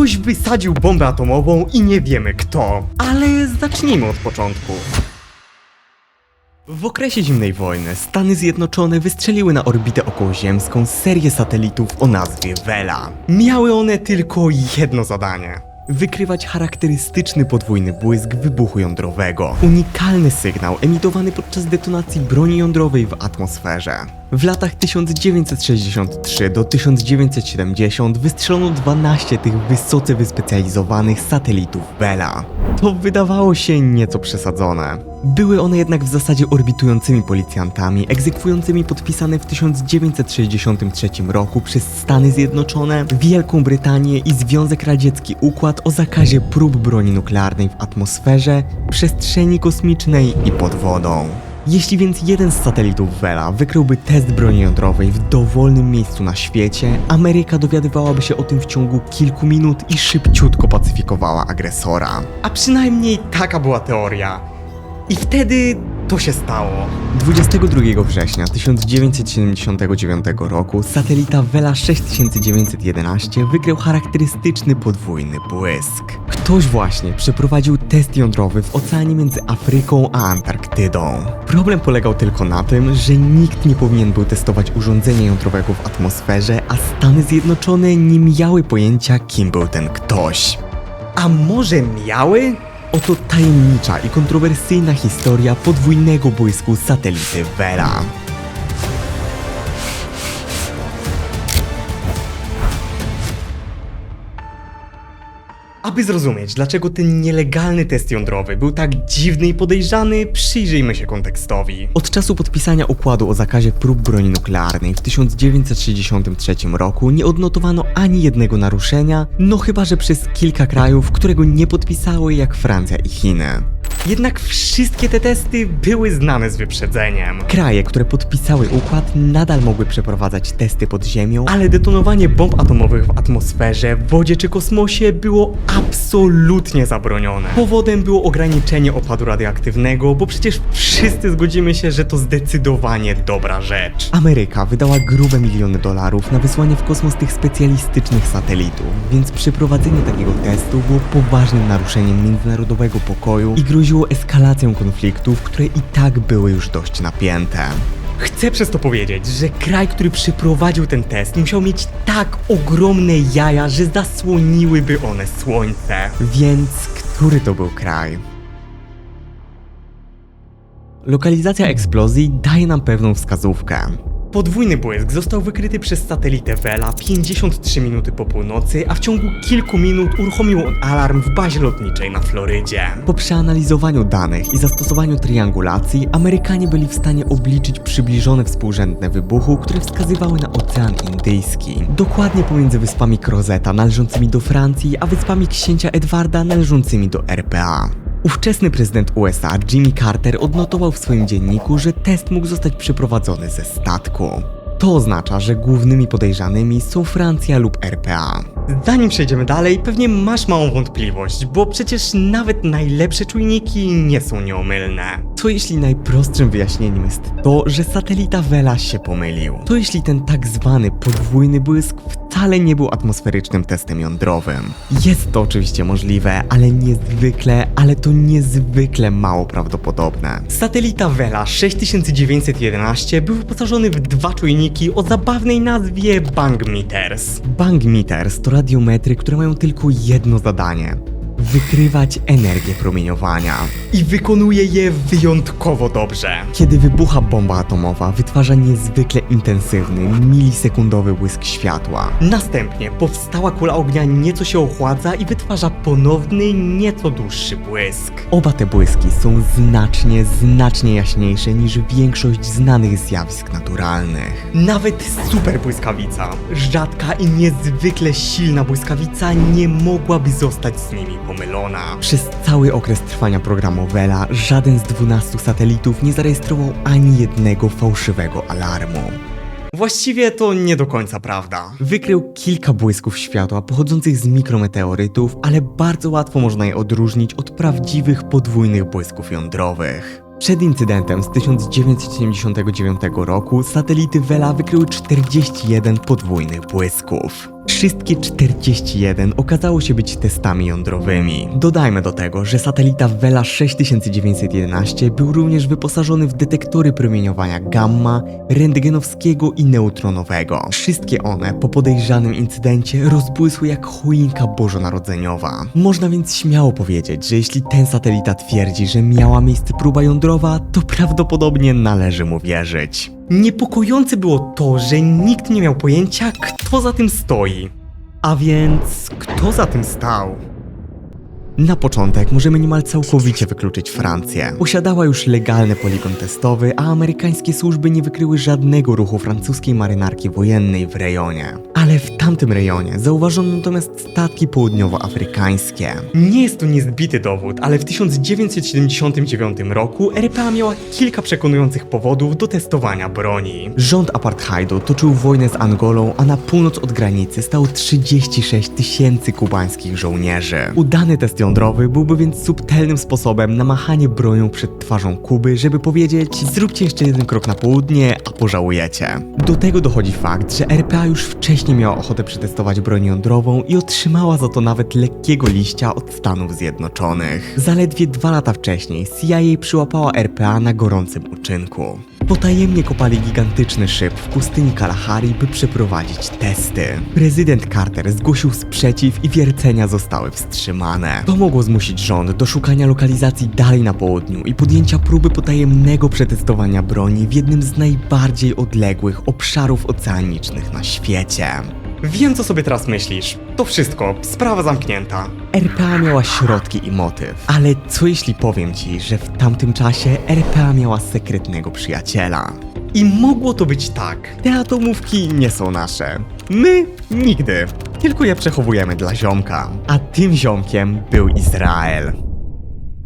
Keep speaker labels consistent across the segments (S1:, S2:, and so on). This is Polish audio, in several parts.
S1: Ktoś wysadził bombę atomową i nie wiemy kto. Ale zacznijmy od początku. W okresie zimnej wojny Stany Zjednoczone wystrzeliły na orbitę okołoziemską serię satelitów o nazwie Vela. Miały one tylko jedno zadanie. Wykrywać charakterystyczny podwójny błysk wybuchu jądrowego. Unikalny sygnał emitowany podczas detonacji broni jądrowej w atmosferze. W latach 1963 do 1970 wystrzelono 12 tych wysoce wyspecjalizowanych satelitów Vela. To wydawało się nieco przesadzone. Były one jednak w zasadzie orbitującymi policjantami, egzekwującymi podpisane w 1963 roku przez Stany Zjednoczone, Wielką Brytanię i Związek Radziecki układ o zakazie prób broni nuklearnej w atmosferze, przestrzeni kosmicznej i pod wodą. Jeśli więc jeden z satelitów Vela wykryłby test broni jądrowej w dowolnym miejscu na świecie, Ameryka dowiadywałaby się o tym w ciągu kilku minut i szybciutko pacyfikowała agresora. A przynajmniej taka była teoria. I wtedy to się stało. 22 września 1979 roku satelita Vela 6911 wygrał charakterystyczny podwójny błysk. Ktoś właśnie przeprowadził test jądrowy w oceanie między Afryką a Antarktydą. Problem polegał tylko na tym, że nikt nie powinien był testować urządzenia jądrowego w atmosferze, a Stany Zjednoczone nie miały pojęcia, kim był ten ktoś. A może miały? Oto tajemnicza i kontrowersyjna historia podwójnego błysku satelity Vera. Aby zrozumieć, dlaczego ten nielegalny test jądrowy był tak dziwny i podejrzany, przyjrzyjmy się kontekstowi. Od czasu podpisania układu o zakazie prób broni nuklearnej w 1963 roku nie odnotowano ani jednego naruszenia, no chyba że przez kilka krajów, którego nie podpisały jak Francja i Chiny. Jednak wszystkie te testy były znane z wyprzedzeniem. Kraje, które podpisały układ, nadal mogły przeprowadzać testy pod ziemią, ale detonowanie bomb atomowych w atmosferze, wodzie czy kosmosie było absolutnie zabronione. Powodem było ograniczenie opadu radioaktywnego, bo przecież wszyscy zgodzimy się, że to zdecydowanie dobra rzecz. Ameryka wydała grube miliony dolarów na wysłanie w kosmos tych specjalistycznych satelitów, więc przeprowadzenie takiego testu było poważnym naruszeniem międzynarodowego pokoju i groziło eskalacją konfliktów, które i tak były już dość napięte. Chcę przez to powiedzieć, że kraj, który przeprowadził ten test, musiał mieć tak ogromne jaja, że zasłoniłyby one słońce. Więc który to był kraj? Lokalizacja eksplozji daje nam pewną wskazówkę. Podwójny błysk został wykryty przez satelitę Vela 53 minuty po północy, a w ciągu kilku minut uruchomił on alarm w bazie lotniczej na Florydzie. Po przeanalizowaniu danych i zastosowaniu triangulacji, Amerykanie byli w stanie obliczyć przybliżone współrzędne wybuchu, które wskazywały na Ocean Indyjski. Dokładnie pomiędzy wyspami Crozeta należącymi do Francji, a wyspami Księcia Edwarda należącymi do RPA. Ówczesny prezydent USA Jimmy Carter odnotował w swoim dzienniku, że test mógł zostać przeprowadzony ze statku. To oznacza, że głównymi podejrzanymi są Francja lub RPA. Zanim przejdziemy dalej, pewnie masz małą wątpliwość, bo przecież nawet najlepsze czujniki nie są nieomylne. Co jeśli najprostszym wyjaśnieniem jest to, że satelita Vela się pomylił? To jeśli ten tak zwany podwójny błysk wcale nie był atmosferycznym testem jądrowym? Jest to oczywiście możliwe, ale niezwykle, ale to niezwykle mało prawdopodobne. Satelita Vela 6911 był wyposażony w dwa czujniki o zabawnej nazwie Bang Meters. Meters to radiometry, które mają tylko jedno zadanie wykrywać energię promieniowania. I wykonuje je wyjątkowo dobrze. Kiedy wybucha bomba atomowa, wytwarza niezwykle intensywny, milisekundowy błysk światła. Następnie powstała kula ognia nieco się ochładza i wytwarza ponowny, nieco dłuższy błysk. Oba te błyski są znacznie, znacznie jaśniejsze niż większość znanych zjawisk naturalnych. Nawet super błyskawica, rzadka i niezwykle silna błyskawica nie mogłaby zostać z nimi pomylona. Przez cały okres trwania programu Vela żaden z 12 satelitów nie zarejestrował ani jednego fałszywego alarmu. Właściwie to nie do końca prawda. Wykrył kilka błysków światła pochodzących z mikrometeorytów, ale bardzo łatwo można je odróżnić od prawdziwych podwójnych błysków jądrowych. Przed incydentem z 1979 roku satelity Vela wykryły 41 podwójnych błysków. Wszystkie 41 okazało się być testami jądrowymi. Dodajmy do tego, że satelita Vela 6911 był również wyposażony w detektory promieniowania gamma, rentgenowskiego i neutronowego. Wszystkie one po podejrzanym incydencie rozbłysły jak choinka bożonarodzeniowa. Można więc śmiało powiedzieć, że jeśli ten satelita twierdzi, że miała miejsce próba jądrowa, to prawdopodobnie należy mu wierzyć. Niepokojące było to, że nikt nie miał pojęcia, kto za tym stoi. A więc kto za tym stał? Na początek możemy niemal całkowicie wykluczyć Francję. Posiadała już legalny poligon testowy, a amerykańskie służby nie wykryły żadnego ruchu francuskiej marynarki wojennej w rejonie. Ale w tamtym rejonie zauważono natomiast statki południowoafrykańskie. Nie jest to niezbity dowód, ale w 1979 roku RPA miała kilka przekonujących powodów do testowania broni. Rząd apartheidu toczył wojnę z Angolą, a na północ od granicy stało 36 tysięcy kubańskich żołnierzy. Udany test byłby więc subtelnym sposobem na machanie bronią przed twarzą Kuby, żeby powiedzieć zróbcie jeszcze jeden krok na południe, a pożałujecie. Do tego dochodzi fakt, że RPA już wcześniej miała ochotę przetestować broń jądrową i otrzymała za to nawet lekkiego liścia od Stanów Zjednoczonych. Zaledwie dwa lata wcześniej CIA przyłapała RPA na gorącym uczynku. Potajemnie kopali gigantyczny szyb w pustyni Kalahari, by przeprowadzić testy. Prezydent Carter zgłosił sprzeciw i wiercenia zostały wstrzymane. To mogło zmusić rząd do szukania lokalizacji dalej na południu i podjęcia próby potajemnego przetestowania broni w jednym z najbardziej odległych obszarów oceanicznych na świecie. Wiem, co sobie teraz myślisz. To wszystko, sprawa zamknięta. RPA miała środki i motyw. Ale co jeśli powiem ci, że w tamtym czasie RPA miała sekretnego przyjaciela? I mogło to być tak. Te atomówki nie są nasze. My nigdy. Tylko je przechowujemy dla ziomka. A tym ziomkiem był Izrael.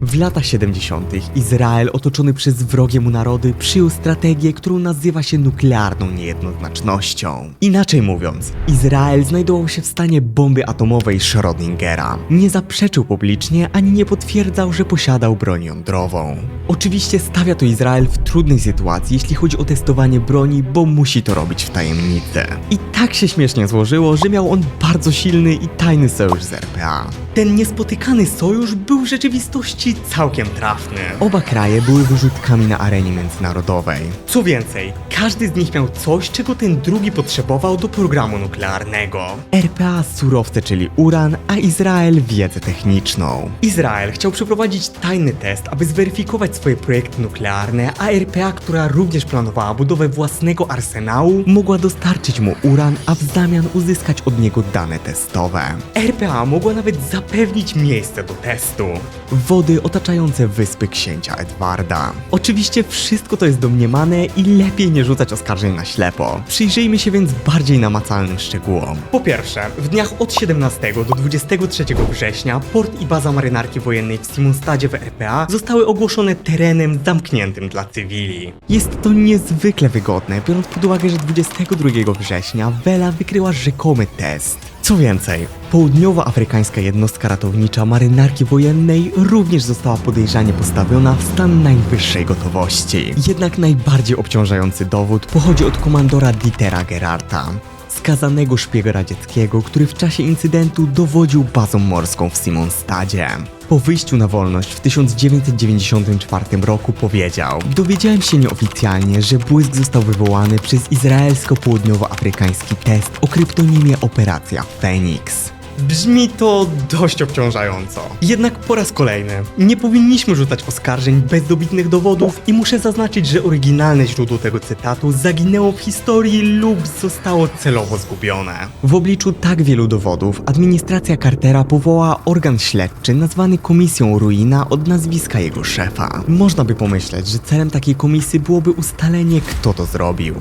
S1: W latach 70. Izrael, otoczony przez wrogie mu narody, przyjął strategię, którą nazywa się nuklearną niejednoznacznością. Inaczej mówiąc, Izrael znajdował się w stanie bomby atomowej Schrödingera. Nie zaprzeczył publicznie, ani nie potwierdzał, że posiadał broń jądrową. Oczywiście stawia to Izrael w trudnej sytuacji, jeśli chodzi o testowanie broni, bo musi to robić w tajemnicy. I tak się śmiesznie złożyło, że miał on bardzo silny i tajny sojusz z RPA. Ten niespotykany sojusz był w rzeczywistości całkiem trafny. Oba kraje były wyrzutkami na arenie międzynarodowej. Co więcej, każdy z nich miał coś, czego ten drugi potrzebował do programu nuklearnego. RPA surowce, czyli uran, a Izrael wiedzę techniczną. Izrael chciał przeprowadzić tajny test, aby zweryfikować swoje projekty nuklearne, a RPA, która również planowała budowę własnego arsenału, mogła dostarczyć mu uran, a w zamian uzyskać od niego dane testowe. RPA mogła nawet zapewnić miejsce do testu. Wody otaczające wyspy księcia Edwarda. Oczywiście wszystko to jest domniemane i lepiej nie rzucać oskarżeń na ślepo. Przyjrzyjmy się więc bardziej namacalnym szczegółom. Po pierwsze, w dniach od 17 do 23 września port i baza marynarki wojennej w Simonstadzie w RPA zostały ogłoszone terenem zamkniętym dla cywili. Jest to niezwykle wygodne, biorąc pod uwagę, że 22 września Vela wykryła rzekomy test. Co więcej, południowoafrykańska jednostka ratownicza marynarki wojennej również została podejrzanie postawiona w stan najwyższej gotowości. Jednak najbardziej obciążający dowód pochodzi od komandora Dietera Gerarta, skazanego szpiega radzieckiego, który w czasie incydentu dowodził bazą morską w Simonstadzie. Po wyjściu na wolność w 1994 roku powiedział Dowiedziałem się nieoficjalnie, że błysk został wywołany przez izraelsko-południowoafrykański test o kryptonimie Operacja Phoenix. Brzmi to dość obciążająco. Jednak po raz kolejny, nie powinniśmy rzucać oskarżeń bez dobitnych dowodów i muszę zaznaczyć, że oryginalne źródło tego cytatu zaginęło w historii lub zostało celowo zgubione. W obliczu tak wielu dowodów, administracja Cartera powołała organ śledczy nazwany Komisją Ruina od nazwiska jego szefa. Można by pomyśleć, że celem takiej komisji byłoby ustalenie, kto to zrobił.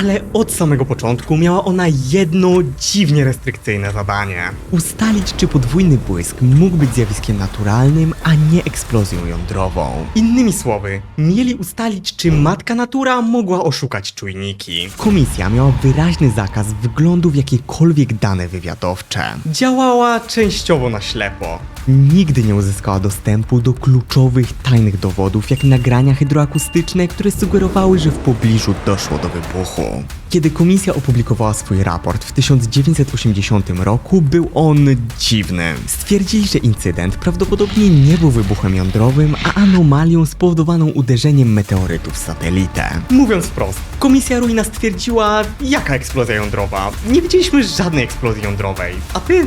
S1: Ale od samego początku miała ona jedno dziwnie restrykcyjne zadanie. Ustalić, czy podwójny błysk mógł być zjawiskiem naturalnym, a nie eksplozją jądrową. Innymi słowy, mieli ustalić, czy matka natura mogła oszukać czujniki. Komisja miała wyraźny zakaz wglądu w jakiekolwiek dane wywiadowcze. Działała częściowo na ślepo. Nigdy nie uzyskała dostępu do kluczowych tajnych dowodów, jak nagrania hydroakustyczne, które sugerowały, że w pobliżu doszło do wybuchu. Kiedy komisja opublikowała swój raport w 1980 roku, był on dziwny. Stwierdzili, że incydent prawdopodobnie nie był wybuchem jądrowym, a anomalią spowodowaną uderzeniem meteorytu w satelitę. Mówiąc wprost, komisja Ruina stwierdziła, jaka eksplozja jądrowa? Nie widzieliśmy żadnej eksplozji jądrowej. A ty?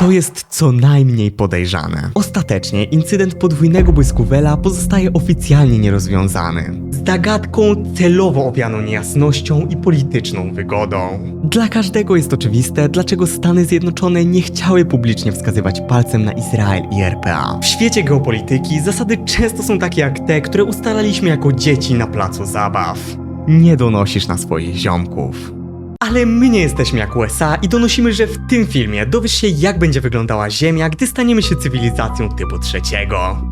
S1: To jest co najmniej podejrzane. Ostatecznie incydent podwójnego błysku Vela pozostaje oficjalnie nierozwiązany. Z zagadką celowo owianą niejasnością i polityczną wygodą. Dla każdego jest oczywiste, dlaczego Stany Zjednoczone nie chciały publicznie wskazywać palcem na Izrael i RPA. W świecie geopolityki zasady często są takie jak te, które ustalaliśmy jako dzieci na placu zabaw. Nie donosisz na swoich ziomków. Ale my nie jesteśmy jak USA i donosimy, że w tym filmie dowiesz się jak będzie wyglądała Ziemia, gdy staniemy się cywilizacją typu trzeciego.